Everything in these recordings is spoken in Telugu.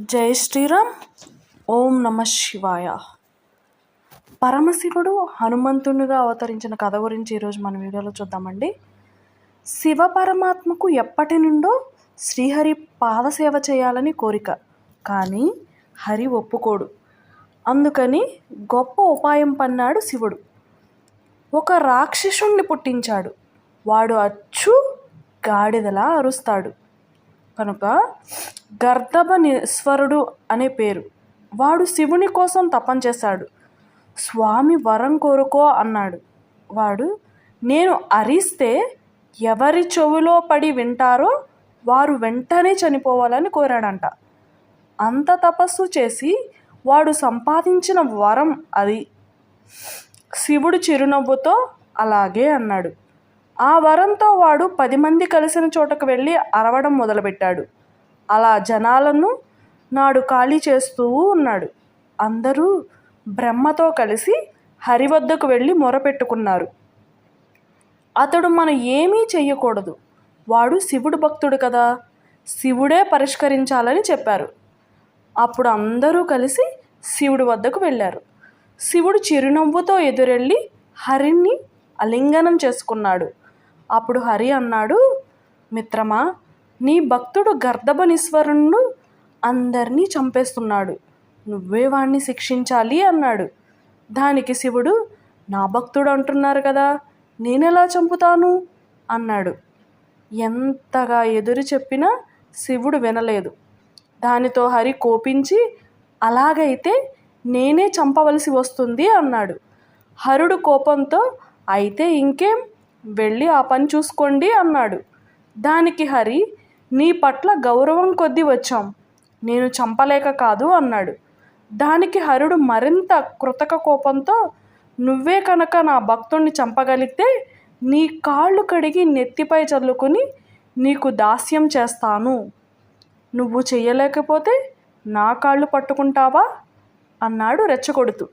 జై శ్రీరామ్. ఓం నమ శివాయ. పరమశివుడు హనుమంతునిగా అవతరించిన కథ గురించి ఈరోజు మన వీడియోలో చూద్దామండి. శివ పరమాత్మకు ఎప్పటి నుండో శ్రీహరి పాదసేవ చేయాలని కోరిక. కానీ హరి ఒప్పుకోడు. అందుకని గొప్ప ఉపాయం పన్నాడు శివుడు. ఒక రాక్షసుణ్ణి పుట్టించాడు. వాడు అచ్చు గాడిదలా అరుస్తాడు. కనుక గర్దభ నిస్వరుడు అనే పేరు. వాడు శివుని కోసం తపం చేశాడు. స్వామి వరం కోరుకో అన్నాడు. వాడు నేను అరిస్తే ఎవరి చెవులో పడి వింటారో వారు వెంటనే చనిపోవాలని కోరాడంట. అంత తపస్సు చేసి వాడు సంపాదించిన వరం అది. శివుడు చిరునవ్వుతో అలాగే అన్నాడు. ఆ వరంతో వాడు పది మంది కలిసిన చోటకు వెళ్ళి అరవడం మొదలుపెట్టాడు. అలా జనాలను నాడు ఖాళీ చేస్తూ ఉన్నాడు. అందరూ బ్రహ్మతో కలిసి హరి వద్దకు వెళ్ళి మొరపెట్టుకున్నారు. అతడు మనం ఏమీ చెయ్యకూడదు. వాడు శివుడు భక్తుడు కదా. శివుడే పరిష్కరించాలని చెప్పారు. అప్పుడు అందరూ కలిసి శివుడి వద్దకు వెళ్ళారు. శివుడు చిరునవ్వుతో ఎదురెళ్ళి హరిని అలింగనం చేసుకున్నాడు. అప్పుడు హరి అన్నాడు మిత్రమా నీ భక్తుడు గర్ధభనీశ్వరుణ్ణు అందరినీ చంపేస్తున్నాడు. నువ్వే వాణ్ణి శిక్షించాలి అన్నాడు. దానికి శివుడు నా భక్తుడు అంటున్నారు కదా నేనెలా చంపుతాను? అన్నాడు. ఎంతగా ఎదురు చెప్పినా శివుడు వినలేదు. దానితో హరి కోపించి అలాగైతే నేనే చంపవలసి వస్తుంది అన్నాడు. హరుడు కోపంతో అయితే ఇంకేం? వెళ్ళి ఆ పని చూసుకోండి అన్నాడు. దానికి హరి నీ పట్ల గౌరవం కొద్దీ వచ్చాం. నేను చంపలేక కాదు అన్నాడు. దానికి హరుడు మరింత కృతక కోపంతో నువ్వే కనుక నా భక్తుణ్ణి చంపగలిగితే నీ కాళ్ళు కడిగి నెత్తిపై చల్లుకుని నీకు దాస్యం చేస్తాను. నువ్వు చెయ్యలేకపోతే నా కాళ్ళు పట్టుకుంటావా? అన్నాడు రెచ్చగొడుతూ.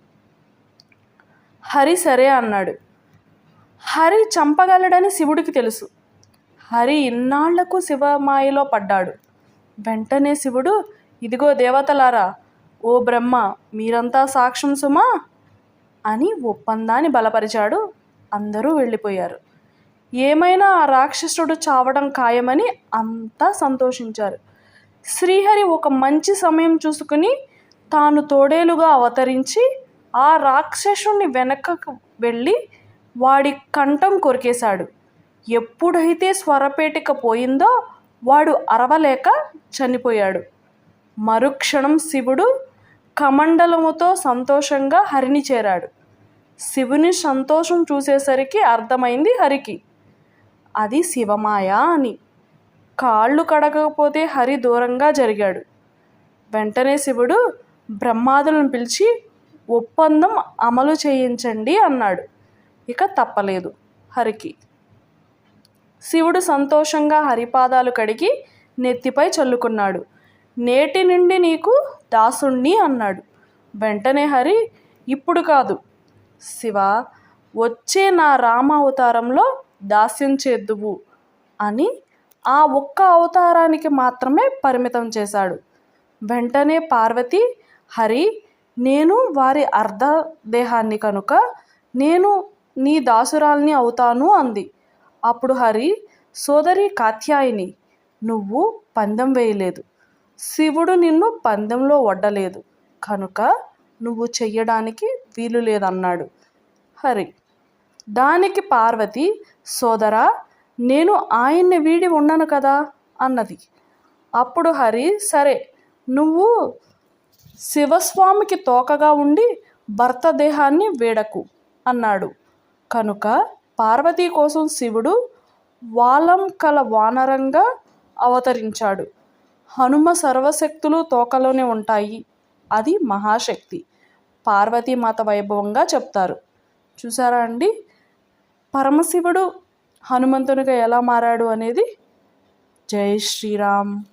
హరి సరే అన్నాడు. హరి చంపగలడని శివుడికి తెలుసు. హరి ఇన్నాళ్ళకు శివమాయలో పడ్డాడు. వెంటనే శివుడు ఇదిగో దేవతలారా ఓ బ్రహ్మ మీరంతా సాక్ష్యం సుమా అని ఒప్పందాన్ని బలపరిచాడు. అందరూ వెళ్ళిపోయారు. ఏమైనా ఆ రాక్షసుడు చావడం ఖాయమని అంతా సంతోషించారు. శ్రీహరి ఒక మంచి సమయం చూసుకుని తాను తోడేలుగా అవతరించి ఆ రాక్షసుని వెనకకు వెళ్ళి వాడి కంఠం కొరికేశాడు. ఎప్పుడైతే స్వరపేటిక పోయిందో వాడు అరవలేక చనిపోయాడు. మరుక్షణం శివుడు కమండలముతో సంతోషంగా హరిని చేరాడు. శివుని సంతోషం చూసేసరికి అర్థమైంది హరికి. అది శివమాయ అని. కాళ్ళు కడగకపోతే హరి దూరంగా జరిగాడు. వెంటనే శివుడు బ్రహ్మాదులను పిలిచి ఒప్పందం అమలు చేయించండి అన్నాడు. ఇక తప్పలేదు. హరికి. శివుడు సంతోషంగా హరిపాదాలు కడిగి నెత్తిపై చల్లుకున్నాడు. నేటి నుండి నీకు దాసుణ్ణి అన్నాడు. వెంటనే హరి ఇప్పుడు కాదు. శివ వచ్చే నా రామ అవతారంలో దాస్యం చేద్దువు అని ఆ ఒక్క అవతారానికి మాత్రమే పరిమితం చేశాడు. వెంటనే పార్వతి హరి నేను వారి అర్ధ దేహాన్ని కనుక నేను నీ దాసురాల్ని అవుతాను అంది. అప్పుడు హరి సోదరి కాత్యాయిని నువ్వు పందెం వేయలేదు. శివుడు నిన్ను పందెంలో వడ్డలేదు. కనుక నువ్వు చెయ్యడానికి వీలు లేదన్నాడు. హరి దానికి పార్వతి సోదరా నేను ఆయన్ని వీడి ఉన్నాను కదా అన్నది. అప్పుడు హరి సరే నువ్వు శివస్వామికి తోకగా ఉండి భర్త దేహాన్ని వేడకు అన్నాడు. కనుక పార్వతీ కోసం శివుడు వాలం కల వానరంగా అవతరించాడు. హనుమ సర్వశక్తులు తోకలోనే ఉంటాయి. అది మహాశక్తి. పార్వతీమాత వైభవంగా చెప్తారు. చూసారా అండి? పరమశివుడు హనుమంతునిగా ఎలా మారాడు అనేది? జై శ్రీరామ్.